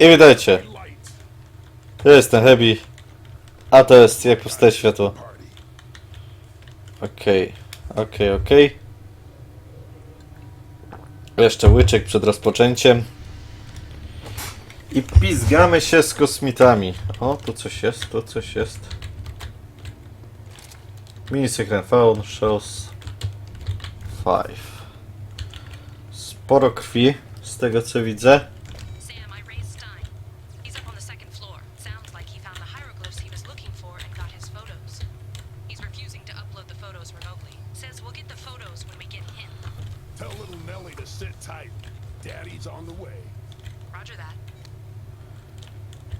I witajcie. Ja jestem Heavy. A to jest jak powstaje światło. Okej, okej, okej. Jeszcze łyczek przed rozpoczęciem. I pizgamy się z kosmitami. O, tu coś jest, tu coś jest. Mini secret found shows 5. Sporo krwi, z tego co widzę.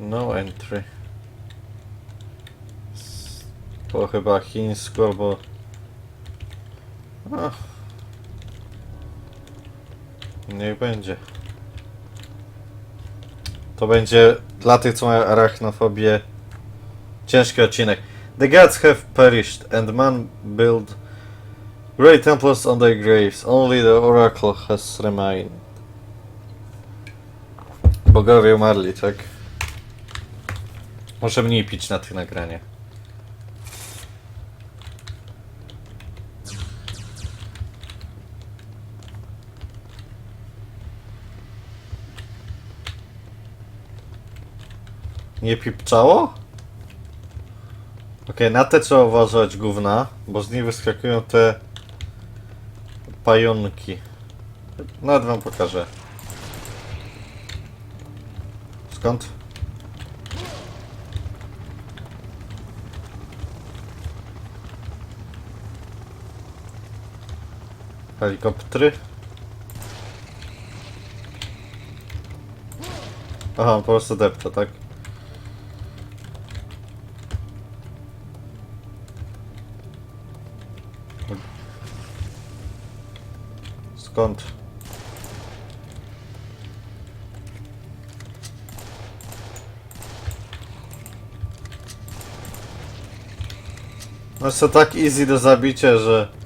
No entry. Po chyba chińsku albo... Ach. Niech będzie. To będzie dla tych, co mają arachnofobię ciężki odcinek. The gods have perished and man built great temples on their graves. Only the oracle has remained. Bogowie umarli, tak? Może mniej pić na tych nagraniach. Nie pipczało? Okej, na te trzeba uważać gówna, bo z nich wyskakują te pająki. Nawet wam pokażę. Skąd? Helikoptery? Aha, po prostu depta, tak? Skąd? No jest to tak easy do zabicia, że...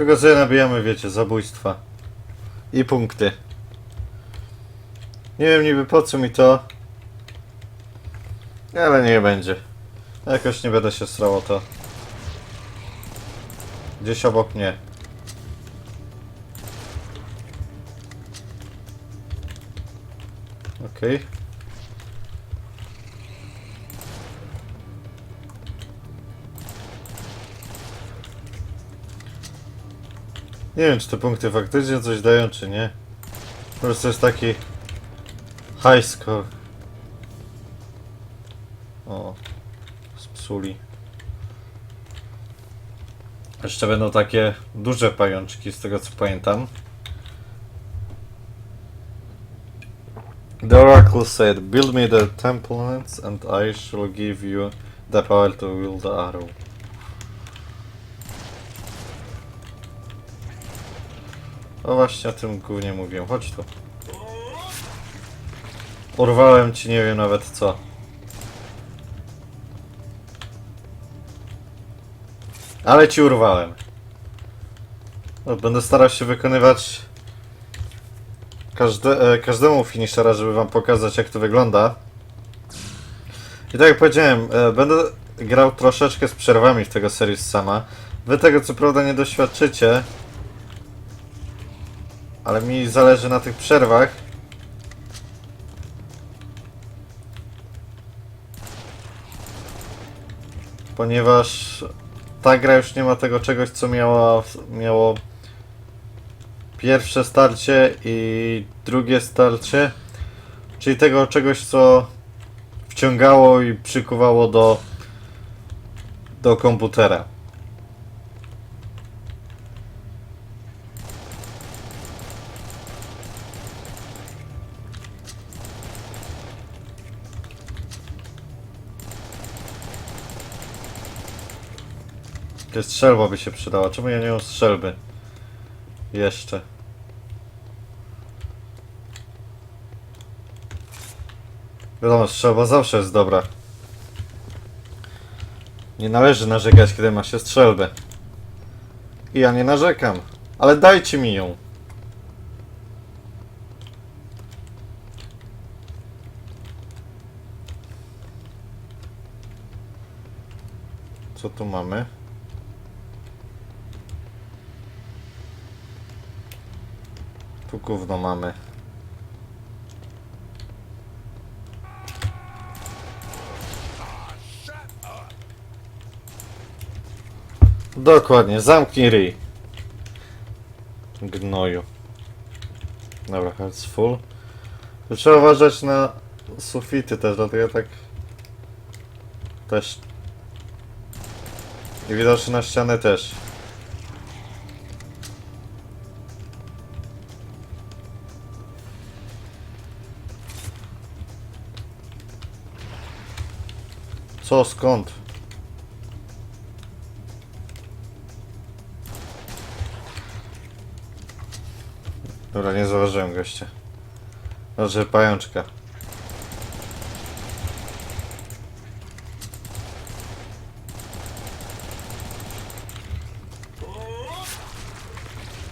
Tylko sobie nabijamy, wiecie, zabójstwa. I punkty. Nie wiem niby po co mi to. Ale nie będzie. Jakoś nie będę się srało to. Gdzieś obok mnie. Okej. Nie wiem, czy te punkty faktycznie coś dają, czy nie. Po prostu jest taki high score. O, spsuli. Jeszcze będą takie duże pajączki, z tego co pamiętam. The oracle said, Build me the temple and I shall give you the power to wield the arrow. O właśnie o tym głównie mówiłem. Chodź tu. Urwałem ci nie wiem nawet co. Ale ci urwałem. No, będę starał się wykonywać każde, e, każdemu finishera, żeby wam pokazać jak to wygląda. I tak jak powiedziałem, e, będę grał troszeczkę z przerwami w tego series sama. Wy tego co prawda nie doświadczycie, ale mi zależy na tych przerwach. Ponieważ ta gra już nie ma tego czegoś, co miała, miało pierwsze starcie i drugie starcie. Czyli tego czegoś, co wciągało i przykuwało do, do komputera. Ty strzelba by się przydała. Czemu ja nie mam strzelby? Jeszcze. Wiadomo, strzelba zawsze jest dobra. Nie należy narzekać, kiedy ma się strzelbę. I ja nie narzekam. Ale dajcie mi ją. Co tu mamy? Tu gówno mamy. Dokładnie, zamknij ryj. Gnoju. Dobra, health full. Tu Trzeba uważać na sufity też, dlatego tak... Też... I widocznie na ściany też. Co, skąd? Dobra, nie zauważyłem gościa. Może pajączka.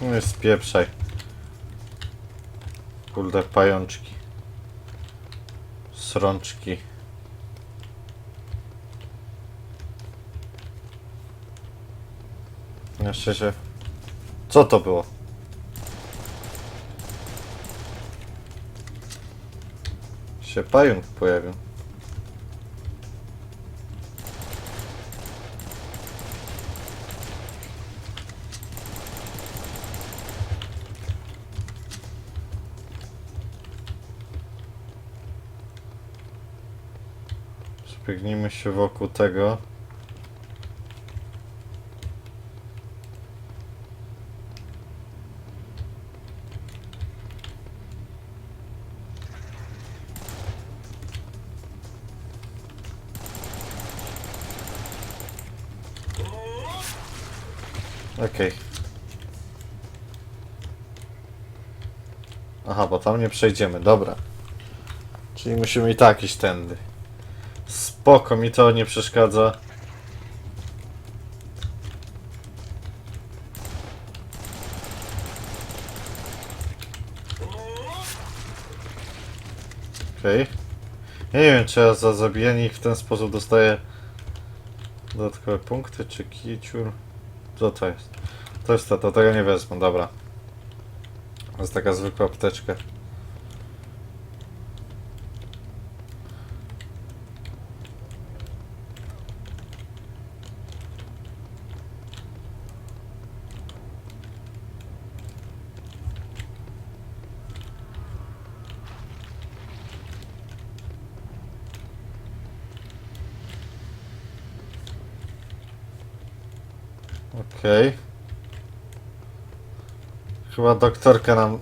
No jest spieprzaj. Kurde, pajączki. Srączki. Na szczęście. Co to było? Się pająk pojawił. Zbiegnijmy się wokół tego. Okej. Aha, bo tam nie przejdziemy, dobra. Czyli musimy i tak iść tędy. Spoko, mi to nie przeszkadza. Okej. Ja nie wiem, czy ja za zabijanie ich w ten sposób dostaję dodatkowe punkty, czy kiciur. Co to jest? To jest to, to tego nie wezmę, dobra. To jest taka zwykła apteczka. Okej. Chyba doktorka nam...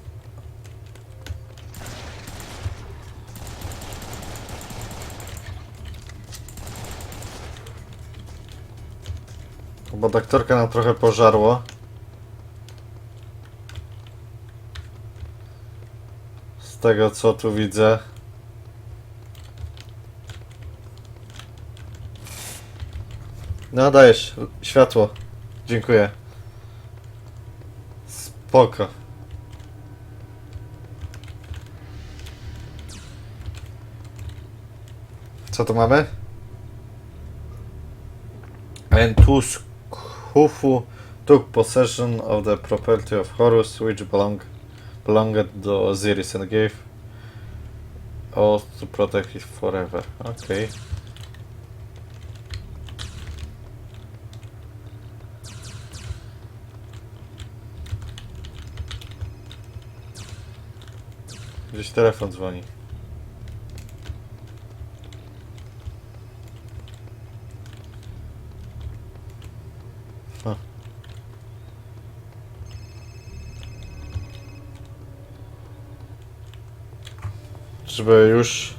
Chyba doktorka nam trochę pożarło. Z tego co tu widzę. No dajesz, światło. Dziękuję. Spoko. Co tu mamy? Entus Khufu took possession of the property of Horus which belong, belonged to Osiris and gave oath to protect it forever. Okay. Telefon dzwoni. Ha. Żeby już...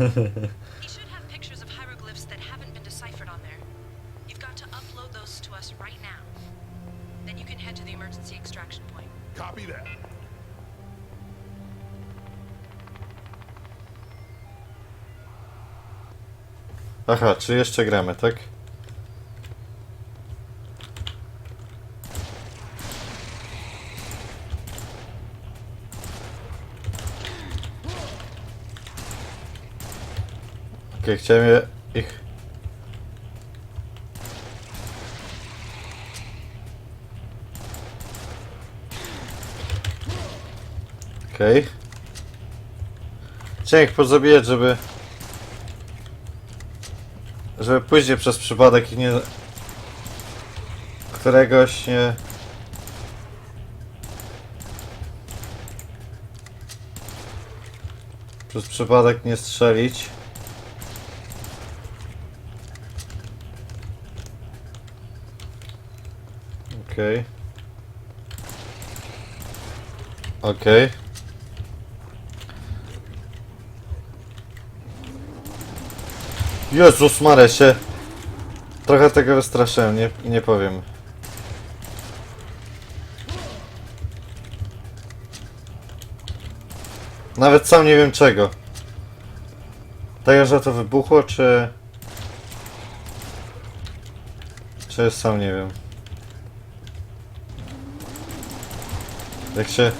he should have pictures of hieroglyphs that haven't been deciphered on there. You've got to upload those to us right now. Then you can head to the emergency extraction point. Copy that. Aha, czy jeszcze gramy, tak? Okej, chciałem je, ich... Okej. Chciałem ich pozabijać, żeby... Żeby później przez przypadek ich nie... Któregoś nie... Przez przypadek nie strzelić. Okej. Okej. Jezus Mare się. Trochę tego wystraszyłem, nie, nie powiem. Nawet sam nie wiem czego. Tego, że to wybuchło, czy... Czy sam nie wiem. Jak się...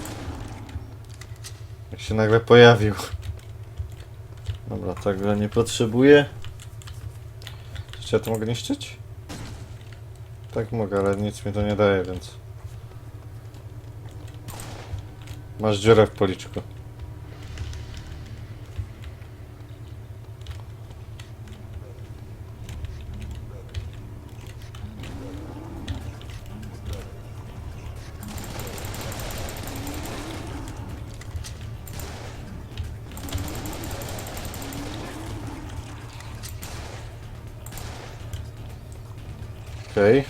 Jak się nagle pojawił. Dobra, tego nie potrzebuję. Czy ja to mogę niszczyć? Tak mogę, ale nic mi to nie daje, więc... Masz dziurę w policzku. Okej.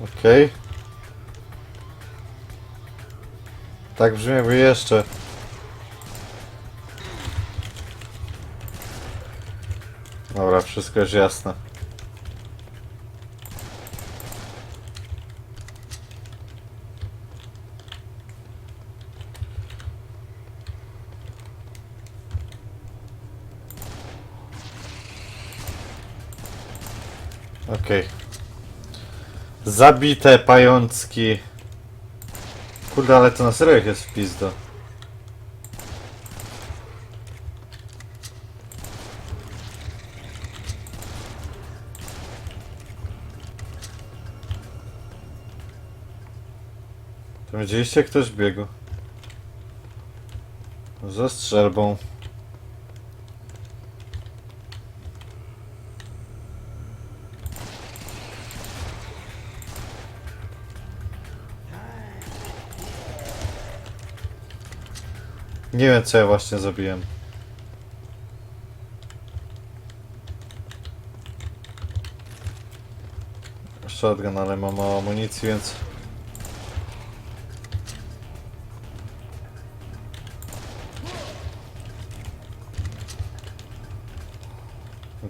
Okej. Tak brzmi jakby jeszcze. Dobra, wszystko jest jasne. Okej. Zabite pajączki. Kurde, ale to na serio jest w pizdo. To widzieliście jak ktoś biegł? Ze strzelbą. Nie wiem co ja właśnie zrobiłem. Shotgun, ale mam mało amunicji. Więc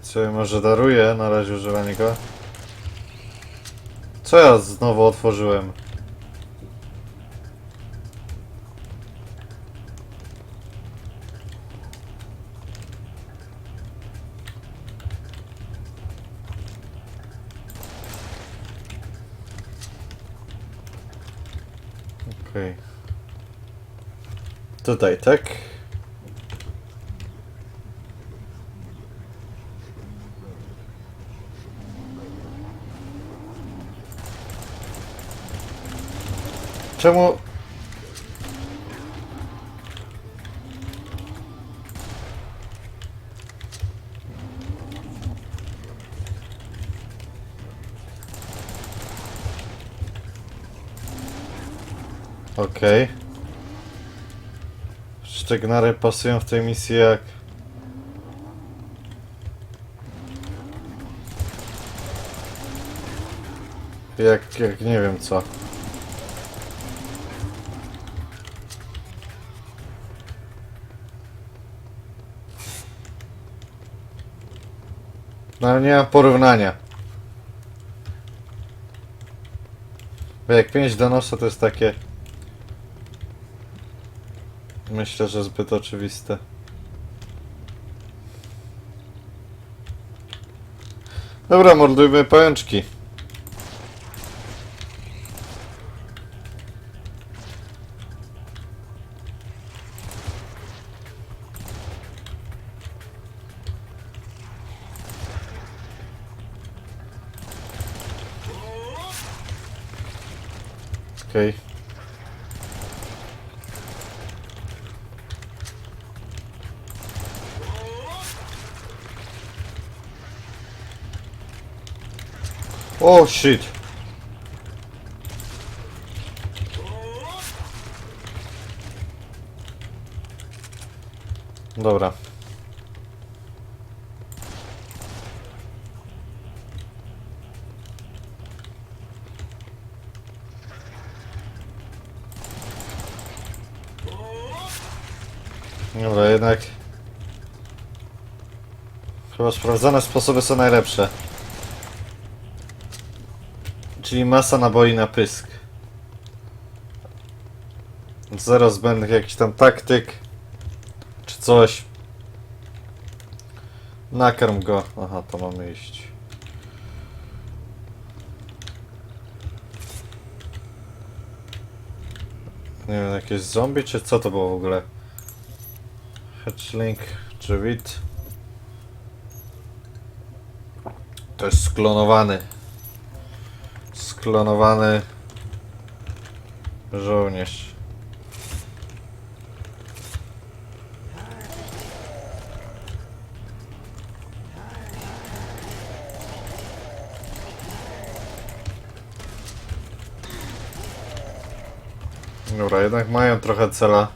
sobie może daruję na razie używanie go. Co ja znowu otworzyłem? Tutaj, tak? Czemu... Okej. Sztegnary pasują w tej misji jak... Jak, jak nie wiem co. No nie ma porównania. Bo jak 5 do nosa to jest takie... Myślę, że zbyt oczywiste. Dobra, mordujmy pajączki. O shit. Dobra. Dobra, jednak... Chyba sprawdzone sposoby są najlepsze. Czyli masa naboi na pysk. Zero zbędnych jakiś tam taktyk. Czy coś. Nakarm go. Aha, to mamy iść. Nie wiem, jakieś zombie, czy co to było w ogóle? Hatchling, Drzewit. To jest sklonowany. Sklonowany żołnierz. Dobra, jednak mają trochę cela.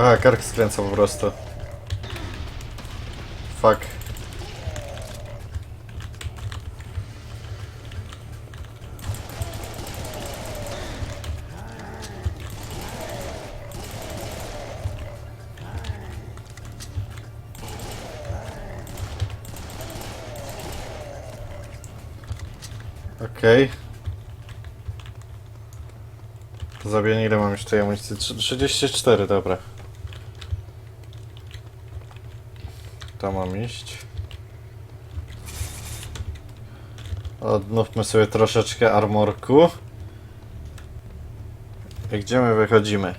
Aha, kark skręca po prostu. Fuck. Okej. Zabiję ile mam jeszcze tej amunicji? Trzy- 34, dobra. Mam iść. Odnówmy sobie troszeczkę armorku. I gdzie my wychodzimy?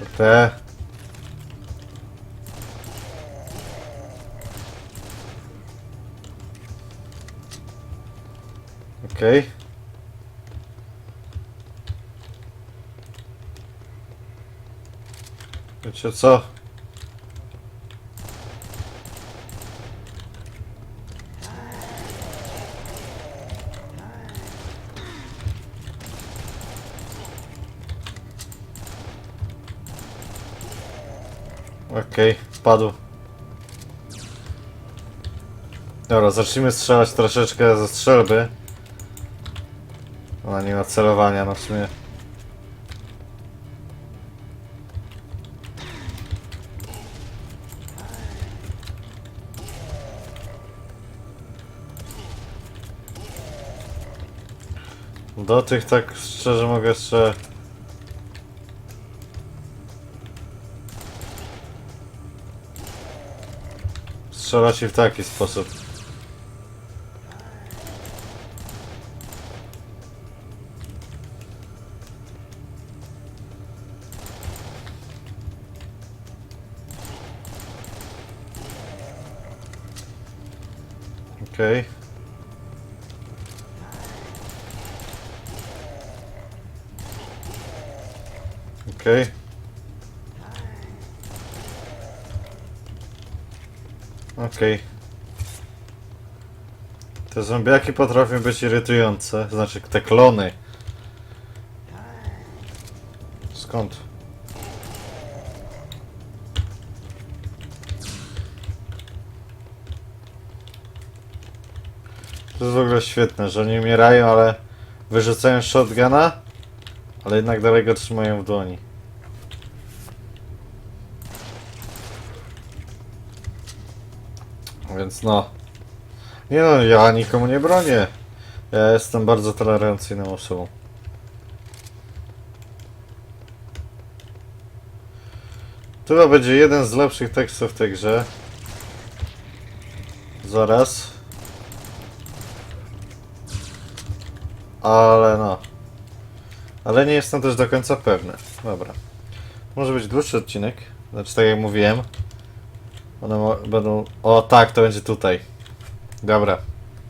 To Te. Okej. Wiecie co? Okej, padł. Dobra, zacznijmy strzelać troszeczkę ze strzelby. Ona nie ma celowania, no w sumie. Do tych tak szczerze mogę jeszcze... Strzela się w taki sposób. Okej. Okay. Okay. Okej. Te zombiaki potrafią być irytujące, znaczy te klony. Skąd? To jest w ogóle świetne, że oni umierają, ale wyrzucają shotguna, ale jednak dalej go trzymają w dłoni. Więc no. Nie no, ja nikomu nie bronię. Ja jestem bardzo tolerancyjną osobą. To będzie jeden z lepszych tekstów w tej grze. Zaraz. Ale no. Ale nie jestem też do końca pewny. Dobra. Może być dłuższy odcinek. Znaczy tak jak mówiłem. One będą... O tak, to będzie tutaj. Dobra.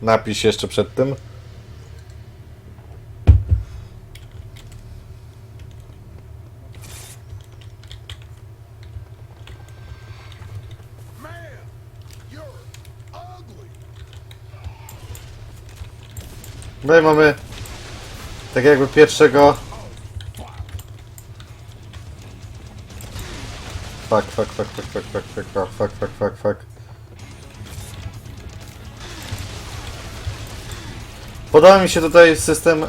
Napisz jeszcze przed tym. No i mamy tak jakby pierwszego. Fuck, fuck, fuck, fuck, fuck, fuck, fuck, fuck, fuck, fuck, fuck, fuck. Podoba mi się tutaj system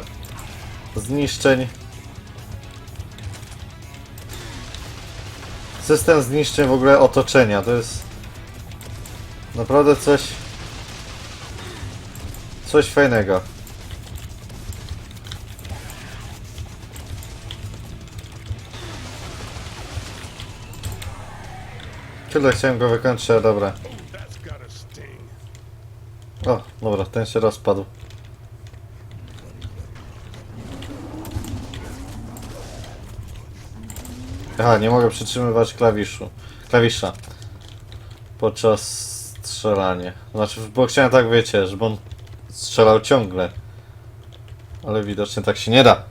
zniszczeń. System zniszczeń w ogóle otoczenia. To jest naprawdę coś. Coś fajnego. Tyle chciałem go wykończyć, ale dobra. O, dobra, ten się rozpadł. Aha, nie mogę przytrzymywać klawiszu. Klawisza. Podczas strzelania. Znaczy, bo chciałem tak, wiecie, żeby on strzelał ciągle. Ale widocznie tak się nie da.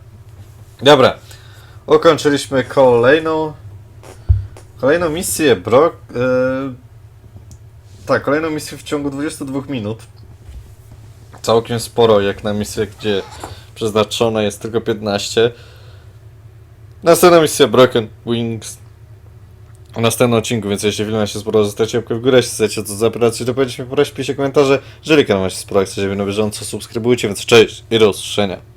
Dobra. Ukończyliśmy kolejną... Kolejną misję, Brock... Yy... Tak, kolejną misję w ciągu 22 minut. Całkiem sporo, jak na misję, gdzie przeznaczone jest tylko 15. Następna misja Broken Wings w następnym odcinku, więc jeśli film się spodobał, zostawcie łapkę w górę, jeśli chcecie to zabrać, to powiedzcie mi, piszcie komentarze. Jeżeli kanał Wam się spodobał, chcecie być na bieżąco, subskrybujcie, więc cześć i do usłyszenia.